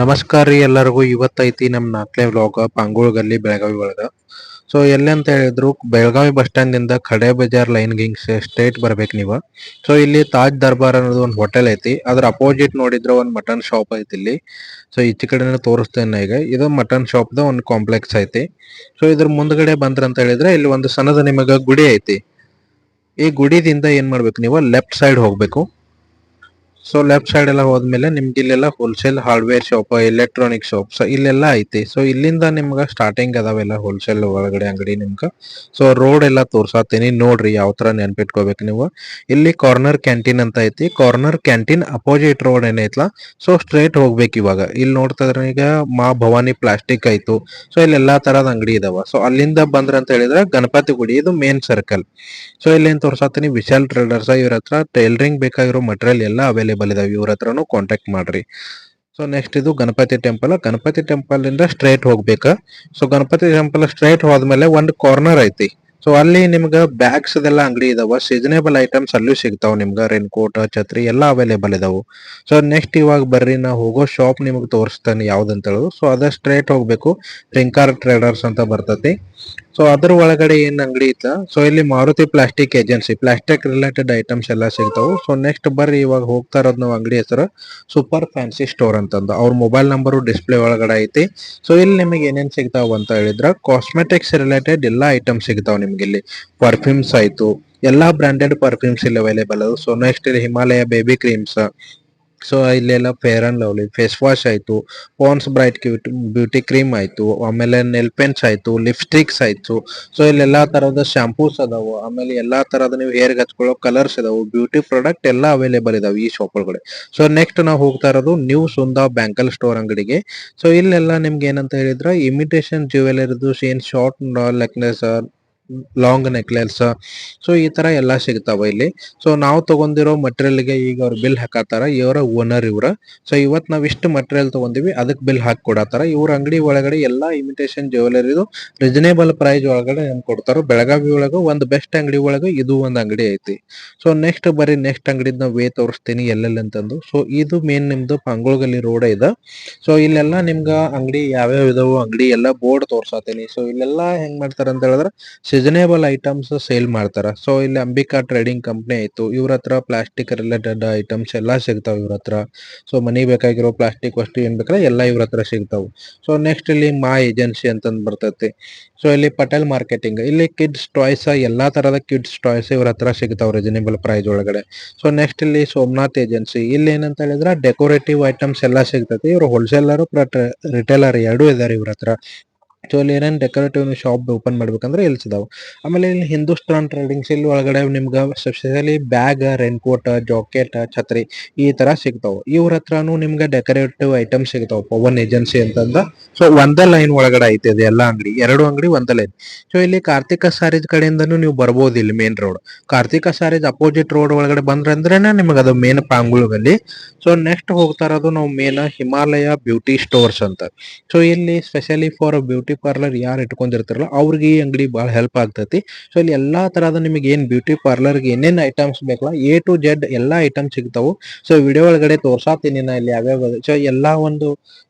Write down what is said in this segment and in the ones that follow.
ನಮಸ್ಕಾರ ರೀ ಎಲ್ಲರಿಗೂ. ಇವತ್ತೈತಿ ನಮ್ಮ ನಾಲ್ಕನೇ ವ್ಲಾಗ್ ಪಾಂಗೋಳ ಗಲ್ಲಿ ಬೆಳಗಾವಿ ಒಳಗ. ಸೊ ಎಲ್ಲಿ ಅಂತ ಹೇಳಿದ್ರು, ಬೆಳಗಾವಿ ಬಸ್ ಸ್ಟ್ಯಾಂಡ್ ಇಂದ ಖಡೆ ಬಜಾರ್ ಲೈನ್ ಗಿಂಗ್ ಸ್ಟ್ರೇಟ್ ಬರ್ಬೇಕು ನೀವು. ಸೊ ಇಲ್ಲಿ ತಾಜ್ ದರ್ಬಾರ್ ಅನ್ನೋದು ಒಂದು ಹೋಟೆಲ್ ಐತಿ. ಅದ್ರ ಅಪೋಸಿಟ್ ನೋಡಿದ್ರೆ ಒಂದು ಮಟನ್ ಶಾಪ್ ಐತಿ ಇಲ್ಲಿ. ಸೊ ಈಚೆ ಕಡೆ ತೋರಿಸ್ತೇನೆ ಈಗ. ಇದು ಮಟನ್ ಶಾಪ್ ದ ಒಂದು ಕಾಂಪ್ಲೆಕ್ಸ್ ಐತಿ. ಸೊ ಇದ್ರ ಮುಂದ್ಗಡೆ ಬಂದ್ರ ಅಂತ ಹೇಳಿದ್ರೆ, ಇಲ್ಲಿ ಒಂದು ಸಣ್ಣದ ನಿಮಗ ಗುಡಿ ಐತಿ. ಈ ಗುಡಿದಿಂದ ಏನ್ ಮಾಡ್ಬೇಕು ನೀವು? ಲೆಫ್ಟ್ ಸೈಡ್ ಹೋಗ್ಬೇಕು. ಸೊ ಲೆಫ್ಟ್ ಸೈಡ್ ಎಲ್ಲ ಹೋದ್ಮೇಲೆ ನಿಮ್ಗೆ ಇಲ್ಲೆಲ್ಲ wholesale hardware shop electronic shop so ಇಲ್ಲೆಲ್ಲ ಐತಿ. ಸೊ ಇಲ್ಲಿಂದ ನಿಮ್ಗೆ ಸ್ಟಾರ್ಟಿಂಗ್ ಅದಾವೆಲ್ಲ ಹೋಲ್ಸೇಲ್ ಒಳಗಡೆ ಅಂಗಡಿ ನಿಮ್ಗೆ. ಸೊ ರೋಡ್ ಎಲ್ಲ ತೋರ್ಸಾತೀನಿ. ನೋಡ್ರಿ ಯಾವ ತರ ನೆನ್ಪಿಟ್ಕೋಬೇಕು ನೀವು. ಇಲ್ಲಿ ಕಾರ್ನರ್ ಕ್ಯಾಂಟೀನ್ ಅಂತ ಐತಿ. ಕಾರ್ನರ್ ಕ್ಯಾಂಟೀನ್ ಅಪೋಸಿಟ್ ರೋಡ್ ಏನೈತ್ಲಾ? ಸೊ ಸ್ಟ್ರೇಟ್ ಹೋಗ್ಬೇಕು ಇವಾಗ. ಇಲ್ಲಿ ನೋಡ್ತಾ ಇದ್ರೆ ಈಗ ಮಾ ಭವಾನಿ ಪ್ಲಾಸ್ಟಿಕ್ ಆಯ್ತು ಸೊ ಇಲ್ಲಿ ಎಲ್ಲಾ ತರದ ಅಂಗಡಿ ಇದಾವ. ಸೊ ಅಲ್ಲಿಂದ ಬಂದ್ರ ಅಂತ ಹೇಳಿದ್ರೆ ಗಣಪತಿ ಗುಡಿ, ಇದು ಮೇನ್ ಸರ್ಕಲ್ ಸೊ ಇಲ್ಲಿ ಏನ್ ತೋರ್ಸಾತೀನಿ? ವಿಶಾಲ್ ಟ್ರೇಡರ್ಸ್ ಇವ್ರ ಹತ್ರ ಟೈಲರಿಂಗ್ ಬೇಕಾಗಿರೋ ಮಟೀರಿಯಲ್ ಎಲ್ಲ ಅವೈಲೇಬಲ್ ಇದಾವೆ, ಇವ್ರ ಹತ್ರನು ಕಾಂಟ್ಯಾಕ್ಟ್ ಮಾಡ್ರಿ. ಸೊ ನೆಕ್ಸ್ಟ್ ಇದು ಗಣಪತಿ ಟೆಂಪಲ್ ಗಣಪತಿ ಟೆಂಪಲ್ ಇಂದ ಸ್ಟ್ರೈಟ್ ಹೋಗ್ಬೇಕ. ಸೊ ಗಣಪತಿ ಟೆಂಪಲ್ ಸ್ಟ್ರೈಟ್ ಹೋದ್ಮೇಲೆ ಒಂದು ಕಾರ್ನರ್ ಐತಿ. ಸೊ ಅಲ್ಲಿ ನಿಮ್ಗೆ ಬ್ಯಾಗ್ಸ್ ಅದೆಲ್ಲ ಅಂಗಡಿ ಇದಾವ. ಸೀಸನೇಬಲ್ ಐಟಮ್ಸ್ ಅಲ್ಲೂ ಸಿಗ್ತಾವ ನಿಮ್ಗೆ. ರೈನ್ ಕೋಟ್ ಛತ್ರಿ ಎಲ್ಲ ಅವೈಲೇಬಲ್ ಇದಾವು. ಸೊ ನೆಕ್ಸ್ಟ್ ಇವಾಗ ಬರ್ರಿ, ನಾ ಹೋಗೋ ಶಾಪ್ ನಿಮ್ಗೆ ತೋರಿಸ್ತಾನೆ ಯಾವ್ದಂತ ಹೇಳೋದು ಸೊ ಅದ ಸ್ಟ್ರೈಟ್ ಹೋಗ್ಬೇಕು. ರಿಂಕಾರ್ ಟ್ರೇಡರ್ಸ್ ಅಂತ ಬರ್ತತಿ. ಸೊ ಅದರ ಒಳಗಡೆ ಏನ್ ಅಂಗಡಿ ಇತ್ತ ಸೊ ಇಲ್ಲಿ Maruti plastic agency, plastic related items ಎಲ್ಲ ಸಿಗ್ತಾವು. ಸೊ ನೆಕ್ಸ್ಟ್ ಬರ್ರಿ, ಇವಾಗ ಹೋಗ್ತಾ ಇರೋದ್ ನಾವು ಅಂಗಡಿ ಹೆಸರು ಸೂಪರ್ ಫ್ಯಾನ್ಸಿ ಸ್ಟೋರ್ ಅಂತಂದು. ಅವ್ರ ಮೊಬೈಲ್ ನಂಬರ್ ಡಿಸ್ಪ್ಲೇ ಒಳಗಡೆ ಐತಿ. ಸೊ ಇಲ್ಲಿ ನಿಮಗೆ ಏನೇನ್ ಸಿಗ್ತಾವ ಅಂತ ಹೇಳಿದ್ರ ಕಾಸ್ಮೆಟಿಕ್ಸ್ ರಿಲೇಟೆಡ್ ಎಲ್ಲಾ ಐಟಮ್ಸ್ ಸಿಗ್ತಾವ ನಿಮ್ಗೆ ಇಲ್ಲಿ. ಪರ್ಫ್ಯೂಮ್ಸ್ ಆಯ್ತು. ಎಲ್ಲಾ ಬ್ರಾಂಡೆಡ್ ಪರ್ಫ್ಯೂಮ್ಸ್ ಇಲ್ಲಿ ಅವೈಲೇಬಲ್ ಅದು ಸೊ ನೆಕ್ಸ್ಟ್ ಇಲ್ಲಿ ಹಿಮಾಲಯ ಬೇಬಿ ಕ್ರೀಮ್ಸ್ ಸೊ ಇಲ್ಲೆಲ್ಲ fair and lovely face wash ಆಯಿತು Pond's bright cute beauty cream ಆಯಿತು, ಆಮೇಲೆ ನೆಲ್ ಪೆನ್ಸ್ ಆಯಿತು ಲಿಪ್ಸ್ಟಿಕ್ಸ್ ಆಯಿತು. ಸೊ ಇಲ್ಲೆಲ್ಲಾ ತರದ ಶಾಂಪೂಸ್ ಅದಾವು, ಆಮೇಲೆ ಎಲ್ಲಾ ತರದ ನೀವು ಹೇರ್ ಹಚ್ಕೊಳ್ಳೋ ಕಲರ್ಸ್ ಇದಾವು ಬ್ಯೂಟಿ ಪ್ರಾಡಕ್ಟ್ ಎಲ್ಲ ಅವೈಲೇಬಲ್ ಇದಾವೆ ಈ ಶಾಪ್ ಒಳಗಡೆ. ಸೊ ನೆಕ್ಸ್ಟ್ ನಾವು ಹೋಗ್ತಾ ಇರೋದು ನ್ಯೂ ಸುಂದಾ ಬ್ಯಾಂಕಲ್ ಸ್ಟೋರ್ ಅಂಗಡಿಗೆ. ಸೊ ಇಲ್ಲೆಲ್ಲ ನಿಮ್ಗೆ ಏನಂತ ಹೇಳಿದ್ರೆ ಇಮಿಟೇಷನ್ ಜ್ಯುವೆಲರಿದು ಏನ್ short necklace long necklace so ಈ ತರ ಎಲ್ಲಾ ಸಿಗ್ತಾವ ಇಲ್ಲಿ. ಸೊ ನಾವು ತಗೊಂಡಿರೋ ಮಟೀರಿಯಲ್ಗೆ ಈಗ ಅವ್ರು ಬಿಲ್ ಹಾಕತ್ತಾರ. ಇವರ ಓನರ್ ಇವ್ರ. ಸೊ ಇವತ್ ನಾವ್ ಇಷ್ಟು ಮಟೀರಿಯಲ್ ತಗೊಂಡಿವಿ, ಅದಕ್ ಬಿಲ್ ಹಾಕಿ ಕೊಡತ್ತಾರ. ಇವ್ರ ಅಂಗಡಿ ಒಳಗಡೆ ಎಲ್ಲಾ ಇಮಿಟೇಷನ್ ಜ್ಯುವೆಲರಿದು ರಿಜನೇಬಲ್ ಪ್ರೈಸ್ ಒಳಗಡೆ ನಮ್ ಕೊಡ್ತಾರ, ಬೆಳಗಾವಿ ಒಳಗ ಒಂದ್ ಬೆಸ್ಟ್ ಅಂಗಡಿ ಒಳಗ ಇದು ಒಂದ್ ಅಂಗಡಿ ಐತಿ. ಸೊ ನೆಕ್ಸ್ಟ್ ಬರೀ ನೆಕ್ಸ್ಟ್ ಅಂಗಡಿದ್ ನಾವ್ ವೇ ತೋರಿಸ್ತೀನಿ ಎಲ್ಲೆಲ್ಲಿ ಅಂತಂದು. ಸೊ ಇದು ಮೇನ್ ನಿಮ್ದು ಪಾಂಗೋಳ್ಗಲ್ಲಿ ರೋಡ್ ಇದೆ ಸೊ ಇಲ್ಲೆಲ್ಲಾ ನಿಮ್ಗ ಅಂಗಡಿ ಯಾವ್ಯಾವ ಇದಾವ ಅಂಗಡಿ ಎಲ್ಲಾ ಬೋರ್ಡ್ ತೋರ್ಸತೀನಿ. ಸೊ ಇಲ್ಲೆಲ್ಲಾ ಹೆಂಗ್ ಮಾಡ್ತಾರ ಅಂತ ಹೇಳಿದ್ರೆ ಸೀಸನೇಬಲ್ ಐಟಮ್ಸ್ ಸೇಲ್ ಮಾಡ್ತಾರ. ಸೊ ಇಲ್ಲಿ ಅಂಬಿಕಾ ಟ್ರೇಡಿಂಗ್ ಕಂಪ್ನಿ ಆಯ್ತು. ಇವ್ರ ಹತ್ರ ಪ್ಲಾಸ್ಟಿಕ್ ರಿಲೇಟೆಡ್ ಐಟಮ್ಸ್ ಎಲ್ಲ ಸಿಗ್ತಾವ ಇವ್ರ ಹತ್ರ. ಸೊ ಮನಿ ಬೇಕಾಗಿರೋ ಪ್ಲಾಸ್ಟಿಕ್ ವಸ್ತು ಏನ್ ಬೇಕಾದ್ರೆ ಎಲ್ಲ ಇವ್ರ ಹತ್ರ ಸಿಗ್ತಾವು. ಸೊ ನೆಕ್ಸ್ಟ್ ಇಲ್ಲಿ ಮಾ ಏಜೆನ್ಸಿ ಅಂತಂದ್ ಬರ್ತೈತಿ. ಸೊ ಇಲ್ಲಿ ಪಟೇಲ್ ಮಾರ್ಕೆಟಿಂಗ್, ಇಲ್ಲಿ ಕಿಡ್ಸ್ ಟಾಯ್ಸ್ ಎಲ್ಲಾ ತರದ ಕಿಡ್ಸ್ ಟಾಯ್ಸ್ ಇವ್ರ ಹತ್ರ ಸಿಗ್ತಾವ ರೀಸನೇಬಲ್ ಪ್ರೈಸ್ ಒಳಗಡೆ. ಸೊ ನೆಕ್ಸ್ಟ್ ಇಲ್ಲಿ ಸೋಮನಾಥ್ ಏಜೆನ್ಸಿ, ಇಲ್ಲಿ ಏನಂತ ಹೇಳಿದ್ರೆ ಡೆಕೋರೇಟಿವ್ ಐಟಮ್ಸ್ ಎಲ್ಲಾ ಸಿಗ್ತೈತಿ. ಇವ್ರು ಹೋಲ್ಸೇಲರ್ ರಿಟೇಲರ್ ಎರಡೂ ಇದಾರೆ ಇವ್ರ ಹತ್ರ. ಸೊ ಇಲ್ಲಿ ಏನೇನು ಡೆಕೋರೇಟಿವ್ ಶಾಪ್ ಓಪನ್ ಮಾಡ್ಬೇಕಂದ್ರೆ ಇಲ್ಲಿ ಆಮೇಲೆ ಇಲ್ಲಿ ಹಿಂದೂಸ್ತಾನ್ ಟ್ರೇಡಿಂಗ್ಸ್ ಇಲ್ಲಿ ಒಳಗಡೆ ನಿಮ್ಗೆ specially bag rain coat jacket ಛತ್ರಿ ಈ ತರ ಸಿಗ್ತಾವ. ಇವ್ರ ಹತ್ರನು ನಿಮ್ಗೆ ಡೆಕೋರೇಟಿವ್ ಐಟಮ್ ಸಿಗ್ತಾವ ಪವನ್ ಏಜೆನ್ಸಿ ಅಂತಂದ. ಸೊ ಒಂದೇ ಲೈನ್ ಒಳಗಡೆ ಐತೆ ಇದು ಎಲ್ಲಾ ಅಂಗಡಿ. ಎರಡು ಅಂಗಡಿ, ಒಂದೇ ಲೈನ್ ಸೊ ಇಲ್ಲಿ ಕಾರ್ತಿಕ ಸಾರೀಸ್ ಕಡೆಯಿಂದನು ನೀವು ಬರ್ಬೋದು ಇಲ್ಲಿ main road Karthika Sarees opposite road ಒಳಗಡೆ ಬಂದ್ರೆ ಅಂದ್ರೆ ನಿಮ್ಗೆ ಅದು ಮೇನ್ ಪಾಂಗುಳಗಲ್ಲಿ ಸೊ ನೆಕ್ಸ್ಟ್ ಹೋಗ್ತಾ ಇರೋದು ನಾವು ಮೇನ್ ಹಿಮಾಲಯ ಬ್ಯೂಟಿ ಸ್ಟೋರ್ಸ್ ಅಂತ. ಸೊ ಇಲ್ಲಿ ಸ್ಪೆಷಲಿ ಫಾರ್ ಬ್ಯೂಟಿ ಪಾರ್ಲರ್ ಯಾರು ಇಟ್ಕೊಂಡಿರ್ತಾರಲ್ಲ, ಅವ್ರಿಗೆ ಈ ಅಂಗಡಿ ಬಹಳ ಹೆಲ್ಪ್ ಆಗ್ತೈತಿ. ಸೊ ಇಲ್ಲಿ ಎಲ್ಲಾ ತರಹದ ನಿಮಗೆ ಏನ್ ಬ್ಯೂಟಿ ಪಾರ್ಲರ್ ಏನೇನು ಐಟಮ್ಸ್ ಬೇಕಲ್ಲ ಎ ಟು ಜೆಡ್ ಎಲ್ಲಾ ಐಟಮ್ಸ್ ಸಿಗ್ತಾವು. ಸೊ ವಿಡಿಯೋ ಒಳಗಡೆ ತೋರ್ಸಾತೀನಿ ನಾ ಇಲ್ಲಿ ಯಾವ್ಯಾವ ಸೊ ಎಲ್ಲಾ ಒಂದು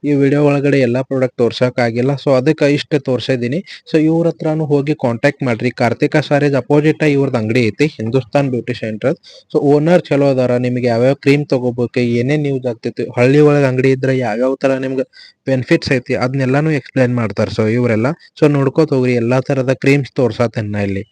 ಈ ವಿಡಿಯೋ ಒಳಗಡೆ ಎಲ್ಲಾ ಪ್ರಾಡಕ್ಟ್ ತೋರ್ಸಕ್ ಆಗಿಲ್ಲ. ಸೊ ಅದಕ್ಕೆ ಇಷ್ಟ ತೋರ್ಸಿದೀನಿ ಸೊ ಇವ್ರ ಹತ್ರನು ಹೋಗಿ ಕಾಂಟ್ಯಾಕ್ಟ್ ಮಾಡ್ರಿ. ಕಾರ್ತಿಕ ಸಾರೇಜ್ ಅಪೋಸಿಟ್ ಇವ್ರದ್ದು ಅಂಗಡಿ ಐತಿ, Hindustan beauty centre so owner ಚಲೋ ಅದಾರ, ನಿಮ್ಗೆ ಯಾವ್ಯಾವ ಕ್ರೀಮ್ ತಗೋಬೇಕು, ಏನೇನ್ ಯೂಸ್ ಆಗ್ತೈತಿ, ಹಳ್ಳಿ ಒಳಗ್ ಅಂಗಡಿ ಇದ್ರೆ ಯಾವ್ಯಾವ ತರ ನಿಮ್ಗೆ ಬೆನಿಫಿಟ್ಸ್ ಐತಿ ಅದನ್ನೆಲ್ಲಾನು ಎಕ್ಸ್ಪ್ಲೈನ್ ಮಾಡ್ತಾರ. ಸೊ ಇವರೆಲ್ಲ. ಸೊ ನೋಡ್ಕೋತ ಹೋಗ್ರಿ, ಎಲ್ಲಾ ತರದ ಕ್ರೀಮ್ಸ್ ತೋರ್ಸಾತೇನ್ ನಾ ಇಲ್ಲಿ.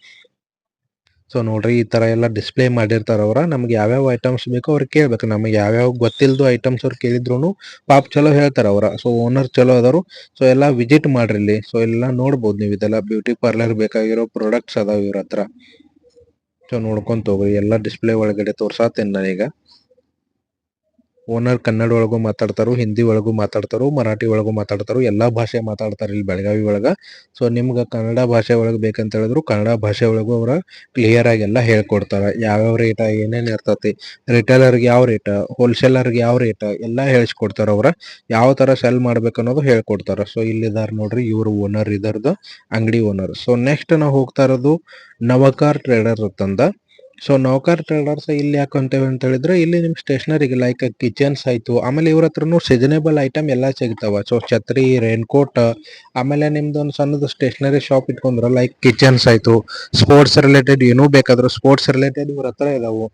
ಸೊ ನೋಡ್ರಿ, ಈ ತರ ಎಲ್ಲ ಡಿಸ್ಪ್ಲೇ ಮಾಡಿರ್ತಾರ ಅವ್ರ. ನಮ್ಗೆ ಯಾವ್ಯಾವ ಐಟಮ್ಸ್ ಬೇಕೋ ಅವ್ರಿಗೆ ಕೇಳ್ಬೇಕು. ನಮಗೆ ಯಾವ್ಯಾವ ಗೊತ್ತಿಲ್ದು ಐಟಮ್ಸ್ ಅವ್ರು ಕೇಳಿದ್ರು ಪಾಪ್ ಚಲೋ ಹೇಳ್ತಾರ ಅವ್ರ. ಸೊ ಓನರ್ ಚಲೋ ಅದಾರು. ಸೊ ಎಲ್ಲ ವಿಸಿಟ್ ಮಾಡ್ರಿ ಇಲ್ಲಿ. ಸೊ ಎಲ್ಲ ನೋಡ್ಬೋದು ನೀವು ಇದೆಲ್ಲ. ಬ್ಯೂಟಿ ಪಾರ್ಲರ್ ಬೇಕಾಗಿರೋ ಪ್ರಾಡಕ್ಟ್ಸ್ ಅದಾವ ಇವ್ರ ಹತ್ರ. ಸೊ ನೋಡ್ಕೊಂತ ಹೋಗ್ರಿ. ಎಲ್ಲ ಡಿಸ್ಪ್ಲೇ ಒಳಗಡೆ ತೋರ್ಸಾತೇನ್ ನಾನೀಗ ಓನರ್ ಕನ್ನಡ ಒಳಗೂ ಮಾತಾಡ್ತಾರೋ, ಹಿಂದಿ ಒಳಗೂ ಮಾತಾಡ್ತಾರೋ, ಮರಾಠಿ ಒಳಗೂ ಮಾತಾಡ್ತಾರೋ, ಎಲ್ಲ ಭಾಷೆ ಮಾತಾಡ್ತಾರೆ ಇಲ್ಲಿ ಬೆಳಗಾವಿ ಒಳಗ. ಸೊ ನಿಮ್ಗೆ ಕನ್ನಡ ಭಾಷೆ ಒಳಗೆ ಬೇಕಂತ ಹೇಳಿದ್ರು ಕನ್ನಡ ಭಾಷೆ ಒಳಗೂ ಅವ್ರ ಕ್ಲಿಯರ್ ಆಗಿ ಎಲ್ಲಾ ಹೇಳ್ಕೊಡ್ತಾರ. ಯಾವ್ಯಾವ ರೇಟ ಏನೇನು ಇರ್ತತಿ ರಿಟೇಲರ್ಗೆ ಯಾವ ರೇಟ್ ಹೋಲ್ಸೇಲರ್ಗೆ ಯಾವ ರೇಟ್ ಎಲ್ಲ ಹೇಳಿಸ್ಕೊಡ್ತಾರೆ ಅವ್ರ. ಯಾವ ತರ ಸೆಲ್ ಮಾಡ್ಬೇಕು ಅನ್ನೋದು ಹೇಳ್ಕೊಡ್ತಾರೆ. ಸೊ ಇಲ್ಲಿದಾರ ನೋಡ್ರಿ ಇವರು ಓನರ್ ಇದರದು ಅಂಗಡಿ ಓನರ್ ಸೊ ನೆಕ್ಸ್ಟ್ ನಾವು ಹೋಗ್ತಾ ಇರೋದು ನವಕಾರ್ ಟ್ರೇಡರ್ ಅಂತಂದ ಸೊ ನೌಕರ್ ಟ್ರೇಡರ್ಸ್ ಇಲ್ಲಿ ಯಾಕೆ ಅಂತ ಹೇಳಿದ್ರೆ, ಇಲ್ಲಿ ನಿಮ್ ಸ್ಟೇಷನರಿಗೆ ಲೈಕ್ ಕಿಚನ್ಸ್ ಆಯ್ತು. ಆಮೇಲೆ ಇವ್ರ ಹತ್ರನು ಸೀಸನೇಬಲ್ ಐಟಮ್ ಎಲ್ಲಾ ಸಿಗ್ತಾವ. ಸೊ ಛತ್ರಿ ರೈನ್ ಆಮೇಲೆ ನಿಮ್ದು ಒಂದು ಸಣ್ಣದು ಸ್ಟೇಷನರಿ ಶಾಪ್ ಇಟ್ಕೊಂಡ್ರ ಲೈಕ್ ಕಿಚನ್ಸ್ ಆಯ್ತು. ಸ್ಪೋರ್ಟ್ಸ್ ರಿಲೇಟೆಡ್ ಏನೂ ಬೇಕಾದ್ರೂ ಸ್ಪೋರ್ಟ್ಸ್ ರಿಲೇಟೆಡ್ ಇವ್ರ ಹತ್ರ ಇದಾವು.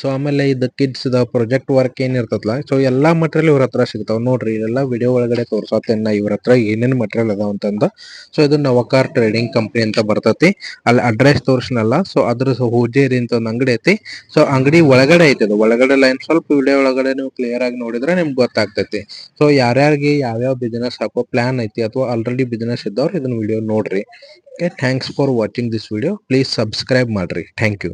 ಸೊ ಆಮೇಲೆ ಇದು ಕಿಡ್ಸ್ ದ ಪ್ರಾಜೆಕ್ಟ್ ವರ್ಕ್ ಏನ್ ಇರ್ತದಲ್ಲ ಸೊ ಎಲ್ಲಾ ಮಟೀರಿಯಲ್ ಇವ್ರ ಹತ್ರ ಸಿಗ್ತಾವ್. ನೋಡ್ರಿ ಇದೆಲ್ಲ ವಿಡಿಯೋ ಒಳಗಡೆ ತೋರ್ಸತ್ತೇನ್ ಇವ್ರ ಹತ್ರ ಏನೇನ್ ಮಟೀರಿಯಲ್ ಅದಾವ ಅಂತಂದ. ಸೊ ಇದು ನವಕಾರ್ ಟ್ರೇಡಿಂಗ್ ಕಂಪನಿ ಅಂತ ಬರ್ತೈತಿ. ಅಲ್ಲಿ ಅಡ್ರೆಸ್ ತೋರಿಸ್ನಲ್ಲ. ಸೊ ಅದ್ರ ಹೂಜೇರಿ ಅಂತ ಒಂದು ಅಂಗಡಿ ಐತಿ. ಸೊ ಅಂಗಡಿ ಒಳಗಡೆ ಐತಿ ಅದು. ಒಳಗಡೆ ಲೈನ್ ಸ್ವಲ್ಪ ವಿಡಿಯೋ ಒಳಗಡೆ ನೀವು ಕ್ಲಿಯರ್ ಆಗಿ ನೋಡಿದ್ರೆ ನಿಮ್ಗೆ ಗೊತ್ತಾಗ್ತೈತಿ. ಸೊ ಯಾರ್ಯಾರಿಗೆ ಯಾವ್ಯಾವ ಬಿಸ್ನೆಸ್ ಹಾಕೋ ಪ್ಲಾನ್ ಐತಿ ಅಥವಾ ಆಲ್ರೆಡಿ ಬಿಸ್ನೆಸ್ ಇದ್ದವ್ರು ಇದನ್ನ ವಿಡಿಯೋ ನೋಡ್ರಿ. Okay thanks for watching this video please subscribe ಮಾಡ್ರಿ. Thank you